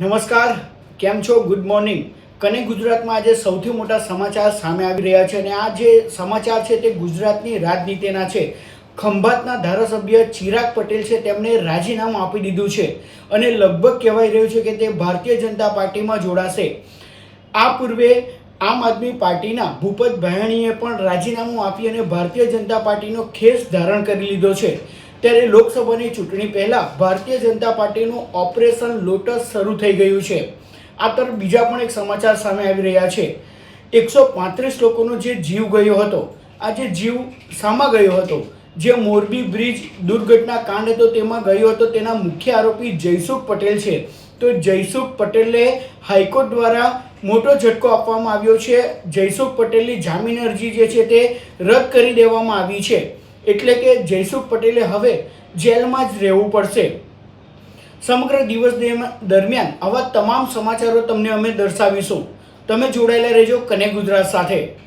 નમસ્કાર, કેમ છો? ગુડ મોર્નિંગ કને ગુજરાતમાં આજે સૌથી મોટા સમાચાર સામે આવી રહ્યા છે અને આ જે સમાચાર છે તે ગુજરાતની રાજનીતિના છે. ખંભાતના ધારાસભ્ય ચિરાગ પટેલ છે તેમણે રાજીનામું આપી દીધું છે અને લગભગ કહેવાય રહ્યું છે કે તે ભારતીય જનતા પાર્ટીમાં જોડાશે. આ પૂર્વે આમ આદમી પાર્ટીના ભૂપત ભાયણીએ પણ રાજીનામું આપી અને ભારતીય જનતા પાર્ટીનો ખેસ ધારણ કરી લીધો છે. ત્યારે લોકસભાની ચૂંટણી પહેલા ભારતીય જનતા પાર્ટીનું ઓપરેશન લોટસ શરૂ થઈ ગયું છે. આ તરફ બીજા પણ એક સમાચાર સામે આવી રહ્યા છે. એકસો પાંત્રીસ લોકોનો જે જીવ ગયો હતો, આ જે જીવ સામા ગયો હતો, જે મોરબી બ્રિજ દુર્ઘટના કાંડ હતો તેમાં ગયો હતો, તેના મુખ્ય આરોપી જયસુખ પટેલ છે. તો જયસુખ પટેલને હાઈકોર્ટ દ્વારા મોટો ઝટકો આપવામાં આવ્યો છે. જયસુખ પટેલની જામીન અરજી જે છે તે રદ કરી દેવામાં આવી છે. એટલે કે જયસુખ પટેલે હવે જેલમાં જ રહેવું પડશે. સમગ્ર દિવસ દરમિયાન- આવા તમામ સમાચારો તમને અમે દર્શાવીશું. તમે જોડાયેલા રહેજો કને ગુજરાત સાથે.